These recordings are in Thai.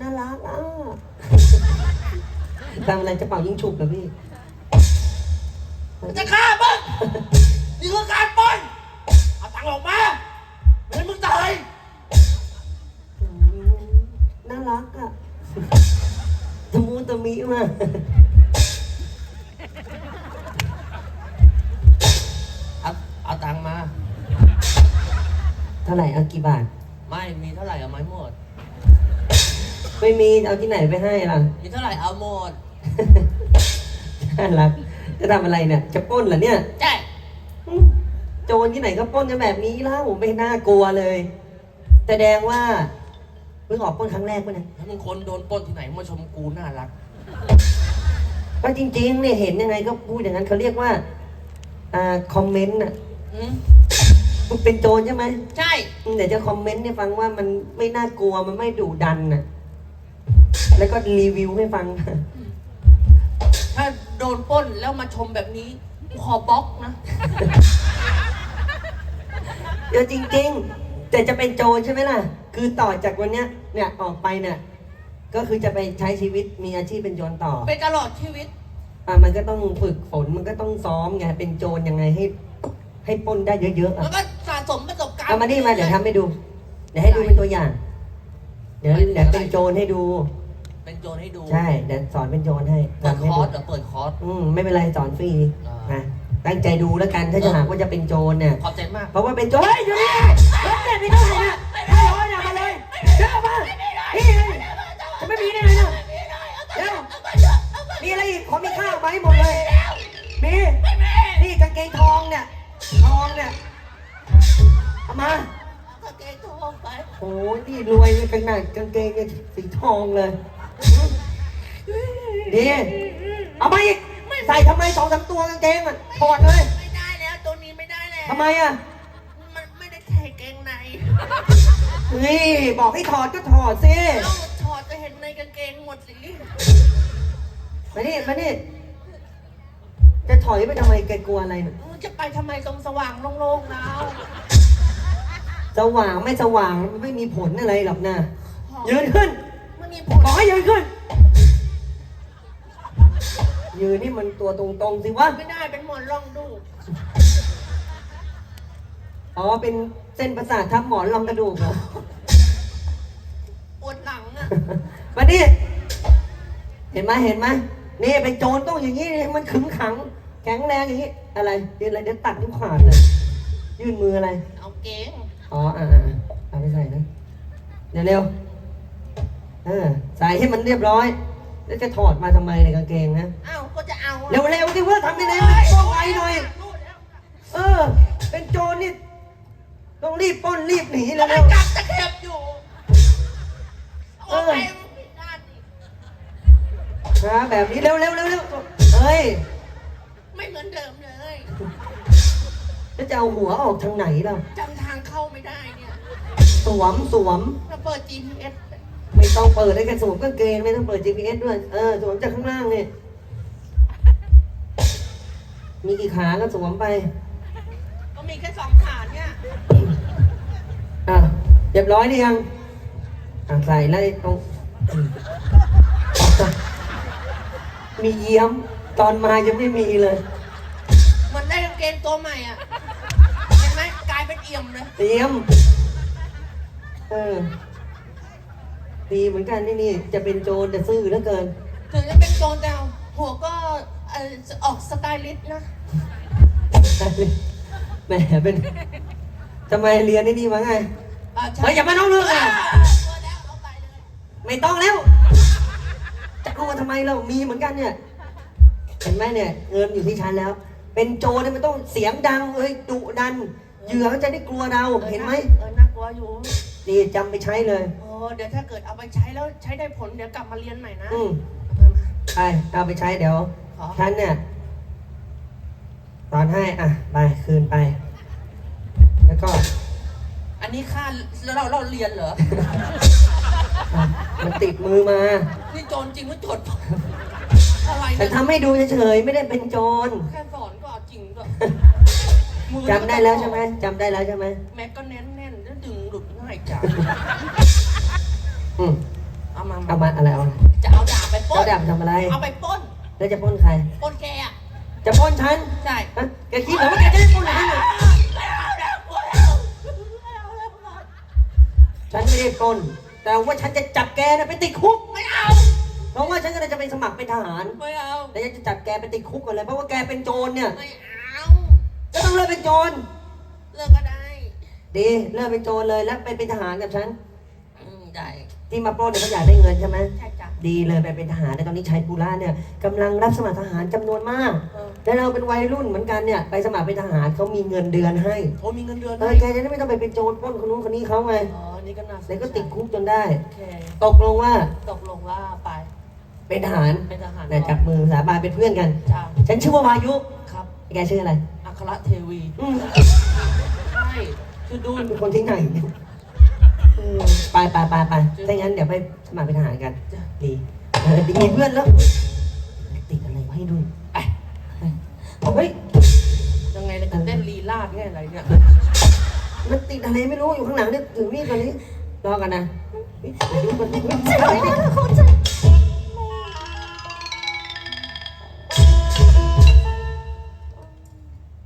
น่ารักอะทำอะไรจะเป่ายิงฉุบเหรอพี่กูจะฆ่ามึงนี่คือการปล้นเอาตังค์ออกมาไม่งั้นมึงตายอืมน่ารักอะตะมูตะมีมาเอาเอาตังค์มา เท่าไหร่เอากี่บาท ไม่มีเท่าไหร่เอาไม่หมด ไม่มีเอาที่ไหนไปให้ล่ะ มีเท่าไหร่เอาหมดน่ารักจะทำอะไรเนี่ย จะปล้นเหรอเนี่ย ใช่อืมโจรที่ไหนก็ปล้นกันแบบนี้แล้วไม่น่ากลัวเลย แสดงว่าเพิ่งออกปล้นครั้งแรกปะเนี่ยถ้ามึงคนโดนปล้นที่ไหนมาชมกูน่ารัก ก็จริงๆเนี่ยเห็นยังไงก็พูดอย่างนั้นเขาเรียกว่าอ่าคอมเมนต์อะอืมมึงเป็นโจรใช่ไหมใช่อืมเดี๋ยวจะคอมเมนต์ให้ฟังว่ามันไม่น่ากลัวมันไม่ดุดันน่ะ แล้วก็รีวิวให้ฟัง ถ้าโดนปล้นแล้วมาชมแบบนี้กูขอบล็อกนะ เดี๋ยวจริง ๆ แต่จะเป็นโจรใช่ไหมล่ะ คือต่อจากวันเนี้ยเนี่ยออกไปเนี่ย ก็คือจะไปใช้ชีวิตมีอาชีพเป็นโจรต่อ ไปตลอดชีวิต อะมันก็ต้องฝึกฝนมันก็ต้องซ้อมไงเป็นโจรยังไงให้ ให้ปล้นได้เยอะๆแล้อะวก็สะสมประสบการณ์เอามานี่มาเดี๋ยวทำให้ดู เดี๋ยวให้ดูเป็นตัวอย่าง เดี๋ยวเดี๋ยวเป็นโจรให้ดู เป็นโจรให้ดู ใช่เดี๋ยวสอนเป็นโจรให้เปิดทำให้คอดูร์สเดี๋ยวเปิดคอร์ส อืมไม่เป็นไรสอนฟรีอ่าน นะตั้งใจดูแล้วกันถ้าจะหากว่าจะเป็นโจรเนี่ย ขอบใจมาก เพราะว่าเป็นโจรเฮ้ยอยู่นี่รถเนี่ยมีเท่าไหร่เนี่ยห้าร้อยเนี่ยมาเลยเดี๋ยวเอามานี่เลยจะไม่มีได้ไงเนี่ยเดี๋ยวมีอะไรอีกขอมีข้าวมาให้หมดเลยมีนี่กางเกงทองเนี่ยทองเนี่ยเอามาถ้าเกงทองไปโอ้ยนี่รวยเลยขนาดกางเกงเนี่ยสีทองเลย ดีเอามาอีก ใส่ทำไมสองสามตัวกางเกงอะถอดเลย ไม่ได้แล้วตัวนี้ไม่ได้แล้วทำไมอะ มันไม่ได้ใส่เกงในนี่บอกให้ถอดก็ถอดสิเอาถอดจะเห็นในกางเกงหมดสิมานี่มานี่จะถอยไปทำไมแกกลัวอะไรเนี่ยมึงจะไปทำไมตรงสว่างโล่งๆแล้วสว่างไม่สว่างมันไม่มีผลอะไรหรอกนะยืนขึ้น ไม่มีผลบอกให้ยืนขึ้น ยืนนี่มันตัวตรงๆสิวะ ไม่ได้เป็นหมอนรองดูอ๋อ เป็นเส้นประสาททับหมอนรองกระดูกเหรอ ปวดหลังอะมาดิเห็นไหมเห็นไหมนี่เป็นโจรต้องอย่างนี้นี่มันขึงขัง แข็งแรงอย่างนี้ อะไรยืนอะไรเดี๋ยวตัดนิ้วขาดเลย ยื่นมืออะไร เอาเกงอ๋ออ่าอ่าอ่าเอาไปใส่นะ เดี๋ยวเร็ว เออ ใส่ให้มันเรียบร้อย แล้วจะถอดมาทำไมในกางเกงนะเอ้าก็จะเอาอะเร็วเร็วๆสิเพื่อทำยังไงมันป้องไวหน่อยรู้แล้วเออ เป็นโจรนี่ต้องรีบปล้นรีบหนีก็เร็ไม่วจับตะเข็บอยู่เอาไปผิดด้านดิๆนะแบบนี้เร็วเร็วเร็วเร็วเฮ้ยไม่เหมือนเดิมเลยแล้วจะเอาหัวออกทางไหนล่ะจำทางเข้าไม่ได้เนี่ยสวมสวมถ้าเปิด GPS ไม่ ต้องเปิดได้แค่สวมกางเกงไม่ต้องเปิด GPS ด้วย เออสวมจากข้างล่างนี่มีกี่ขาก็สวมไป ก็มีแค่สองขาเนี่ยอะเรียบร้อยหรือยังอะใส่แล้วตรงอืมมีเยี่ยมตอนมายังไม่มีเลย มันได้กางเกงตัวใหม่อะ เห็นไหมกลายเป็นเอี่ยมเลยเตรียม เออ ดีเหมือนกันนี่นี่จะเป็นโจรแต่ซื่อเหลือเกิน ถึงจะเป็นโจรแต่หัวก็เอ่อออกสไตลิสต์นะ แหมเป็นทำไมเรียนนี่ดีมาไงอ่าใช่ เฮ้ยอย่ามาน้องเรื่องอะตัวแล้วเอาไปเลยไม่ต้องแล้ว จะกลัวทำไมเรามีเหมือนกันเนี่ยเห็นไหมเนี่ยเงินอยู่ที่ฉันแล้ว เป็นโจรเนี่ยมันต้องเสียงดังเอ้ยดุดันเหยื่อเขาจะได้กลัวเราเห็นไหมเออน่ากลัวอยู่ดีจำไปใช้เลยโอ้ เดี๋ยวถ้าเกิดเอาไปใช้แล้วใช้ได้ผลเดี๋ยวกลับมาเรียนใหม่นะอืมเอามาไปเอาไปใช้เดี๋ยว ขอฉันเนี่ยตอนให้อะไปคืนไป แล้วก็อันนี้ค่าแล้วเราเราเรียนเหรอ อะมันติดมือมานี่โจรจริงหรือโจรปลอมอะไรแต่เนี่ยทำให้ดูเฉยๆไม่ได้เป็นโจรแค่สอนก็เอาจริงด้วยมือจำได้แล้วใช่ไหมจำได้แล้วใช่ไหมแม็กก็แน่นแน่นๆแล้วดึงหลุดง่ายจังอืมเอา มาเอามาอะไรเอาอะไรจะเอาดาบไปปล้เจ้านดำทำอะไร เอาไปปล้นแล้วจะปล้นใคร ปล้นแกอะจะปล้นฉันใช่ฮะแกคิดเหรอว่าแกจะได้ปล้นฉันเหรอไม่เอาแล้วกลัวแล้วไม่เอาแล้วฉันไม่ได้ปล้น แต่ว่าฉันจะจับแกนะไปติดคุก ไม่เอาเพราะว่าฉันก็เลยจะไปสมัครเป็นทหาร ไม่เอาแต่ฉันจะจับแกไปติดคุกก่อนเลยเพราะว่าแกเป็นโจรเนี่ย ไม่เอาก็ต้องเลิกเป็นโจร เลิกก็ได้ ดี เลิกเป็นโจรเลยแล้วไปเป็นทหารกับฉันอืมได้ ที่มาปล้นเนี่ยเขาอยากได้เงินใช่ไหมใช่จ้ะ ดีเลยไปเป็นทหารในตอนนี้ชัยภูระเนี่ยกำลังรับสมัครทหารจำนวนมากเออแล้วเราเป็นวัยรุ่นเหมือนกันเนี่ยไปสมัครเป็นทหารเขามีเงินเดือนให้โอ้มีเงินเดือนเออแกจะได้ไม่ต้องไปเป็นโจรปล้นคนนู้นคนนี้เขาไงอ๋อนี่ก็น่าสนใจแล้วก็ติดคุกจนได้ โอเค ตกลงว่าตกลงว่าไป เป็นทหารเป็นทหารนะจับมือสาบานเป็นเพื่อนกัน จ้าฉันชื่อว่าวายุครับ แกชื่ออะไรอัครเทวี อืมใช่ คือดู เป็นคนที่ไหนเออ ไปไปไปไปถ้างั้นเดี๋ยวไปสมัครเป็นทหารกันจ้ะดีเออดีมีเพื่อนแล้ว ติดอะไรไว้ให้ดูไปเฮ้ย ยังไงเลยจะเต้นลีลาดไงอะไรเนี่ยมันติดอะไรไม่รู้อยู่ข้างหลังเนี่ยถือมีดตอนนี้ รอกันนะเฮ้ยเดี๋ยวดูก่อนอะไรเนี่ยคุณจะ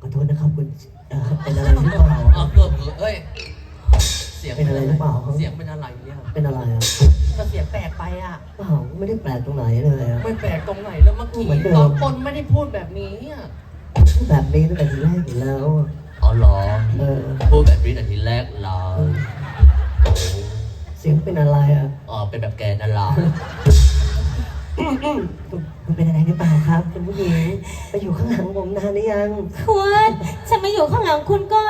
ขอโทษนะครับคุณเอ่อเป็นอะไรหรือเปล่าเออเกือบเอ้ย เสียงเป็นอะไรหรือเปล่าครับเสียงเป็นอะไรเนี่ยเป็นอะไรอะก็เสียงแปลกไปอะเปล่าไม่ได้แปลกตรงไหนเลยอะ ไม่แปลกตรงไหนแล้วเมื่อกี้เหมือนเดิม ตอนปนไม่ได้พูดแบบนี้อะแบบนี้ตั้งแต่ทีแรกอยู่แล้วอะอ๋อเหรอเออ พูดแบบนี้แต่ทีแรกเหรอโอ้เสียงเป็นอะไรอะอ๋อเป็นแบบแกนั่นเหรอคุณเป็นอะไรหรือเปล่าครับคุณผู้หญิงไปอยู่ข้างหลังผมนานหรือยัง คุณฉันมาอยู่ข้างหลังคุณก็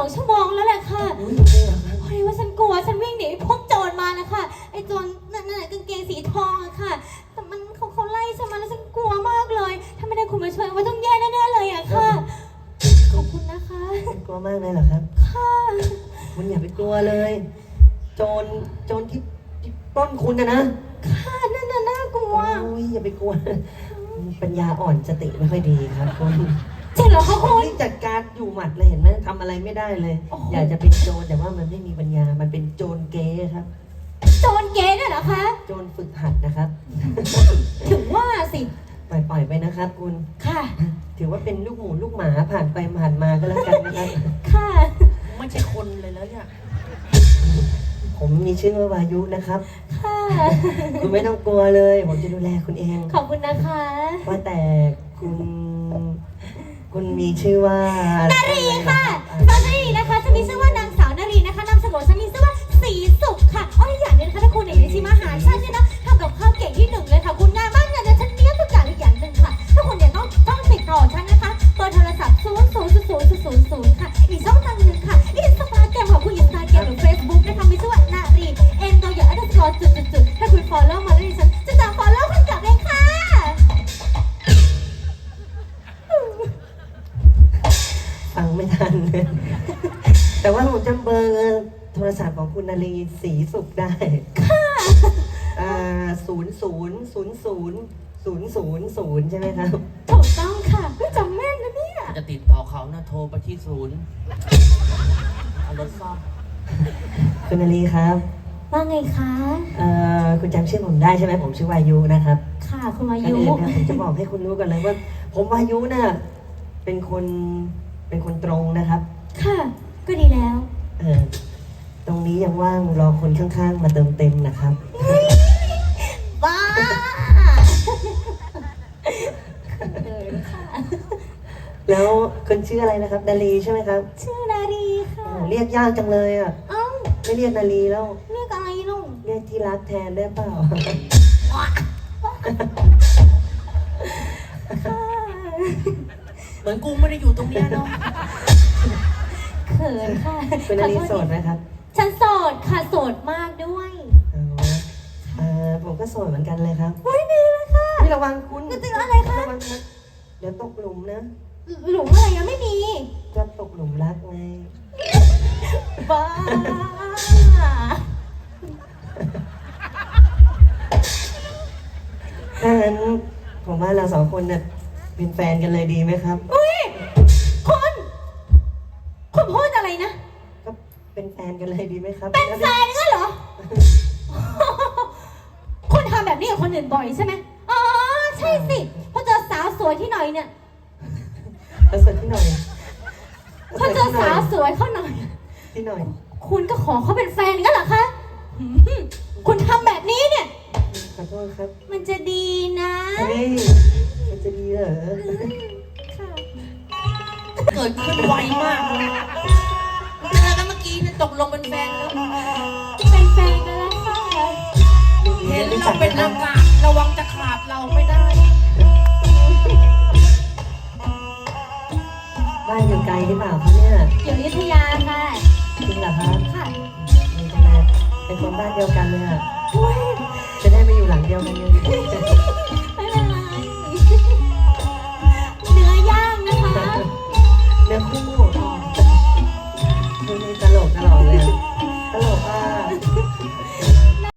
องชั่วโมงแล้วแหละค่ะอุ๊ยจริงเหรอครับพอดีว่าฉันกลัวฉันวิ่งหนีพวกโจรมานะคะไอ้โจรนั่นน่ะกางเกงสีทองอะค่ะ แต่มันเขาเขาไล่ฉันมาแล้วฉันกลัวมากเลย ถ้าไม่ได้คุณมาช่วยว่าต้องแย่แน่ๆเลยอะค่ะ ขอบคุณนะคะกลัวมากเลยเหรอครับ ค่ะคุณอย่าไปกลัวเลย โจรโจรที่ที่ปล้นคุณนะนะค่ะนั่นน่ะน่ากลัวโอ้ยอย่าไปกลัวปัญญาอ่อนสติไม่ค่อยดีครับคุณ จริงเหรอคะคุณนี่จัดการอยู่หมัดเลยเห็นไหมทำอะไรไม่ได้เลย โอ้โห อยากจะเป็นโจรแต่ว่ามันไม่มีปัญญา มันเป็นโจรเก๊ครับ โจรเก๋ด้วยเหรอคะ โจรฝึกหัดนะครับ ถึงว่าสิ ปล่อยปล่อยไปนะครับ คุณ ค่ะ ถือว่าเป็นลูกหมูลูกหมาผ่านไปผ่านมาก็แล้วกันนะครับ ค่ะ ไม่ใช่คนเลยแล้วเนี่ย ผมมีชื่อว่าวายุนะครับ ค่ะ คุณไม่ต้องกลัวเลย ผมจะดูแลคุณเอง ขอบคุณนะคะ ว่าแต่คุณ คุณมีชื่อว่านารีค่ะนารีนะคะฉันมีชื่อว่านางสาวนารีนะคะนามสกุลฉันมีชื่อว่าสีสุขค่ะอ๋ออีกอย่างหนึงนะคะถ้าคุณเห็นในชิมอาหารฉันเนี่ยนะทำกับข้าวเก่งที่หนึ่งเลยค่ะ คุณงานบ้านงานเนี่ยฉันเนี้ยทุกอย่างอีกอย่างหนึ่งค่ะถ้าคุณเนี่ยต้องต้องติดต่อฉันนะคะเบอร์โทรศัพท์ศูนย์ศูนย์ศูนย์ศูนย์ศูนย์ค่ะอีกช่องทาง ศัพท์ของคุณนารีสีสุขได้ค่ะอ่าศูนย์ศูนย์ศูนย์ศูนย์ศูนย์ศูนย์ศูนย์ใช่ไหมครับ ถูกต้องค่ะจำแม่นนะเนี่ย จะติดต่อเขานะโทรไปที่ศูนย์เอารถซ่อมคุณนารีครับ ว่าไงคะเอ่อคุณจำชื่อผมได้ใช่ไหมผมชื่อวายุนะครับ ค่ะคุณวาก่อนยุอื่นนะผมจะบอกให้คุณรู้กันเลยว่า ผมวายุน่ะเป็นคนเป็นคนตรงนะครับ ค่ะ ก็ดีแล้ว เออต รงนี้ยังว่างรอคนข้างๆ มาเติมเต็มนะครับ บ้าเออค่ะแล้วคุณชื่ออะไรนะครับนาลีใช่ไหมครับชื่อนารีค่ะ โอ้เรียกยากจังเลยอะเอ้าไม่เรียกนาลีแล้ว เรียกอะไรลุงเรียกที่รักแทนได้เปล่า ค่ะเหมือนกูไม่ได้อยู่ตรงเนี้ยเนาะ เขินค่ะคุณนาลีขอโสโทดษไหมครับ ฉันโสดค่ะโสดมากด้วยอ๋อเออผมก็โสดเหมือนกันเลยครับอุ้ยดีเลยค่ะ นี่ระวังคุณจะติดอะไรคะ ระวังนะเดี๋ยวตกหลุมนะ หลุมอะไรยังไม่มีจะตกหลุมรักไง บ้าถ้างั้นผมว่าเราสองคนเนี่ยเป็นแฟนกันเลยดีไหมครับอุ้ กันเลยดีไหมครับ เป็นแฟนก็เหรอ คุณทำแบบนี้กับคนอื่นบ่อยใช่ไหมอ๋อ ใช่สิพอเจอสาวสวยที่หน่อยเนี่ย แล้วสดที่หน่อยพอเจอสาวสวยเข้าหน่อย ที่หน่อย คุณก็ขอเขาเป็นแฟนก็เหรอคะหืมคุณทำแบบนี้เนี่ย ขอโทษครับมันจะดีนะเฮ้ยมันจะดีเหรอ ค่ะ เกิดขึ้นไวมากเลย ตกลงเป็นแฟนแล้วเป็นแฟนกันแล้วค่ะเห็นเราเป็นอากาศระวังจะขาดเราไม่ได้ บ้านอยู่ไกลหรือเปล่าครับเนี่ยอยู่อยุธยาค่ะจริงเหรอครับค่ะดีจังเลยเป็นคนบ้านเดียวกันเลยอะอุ้ยจะได้มาอยู่หลังเดียวกันยัง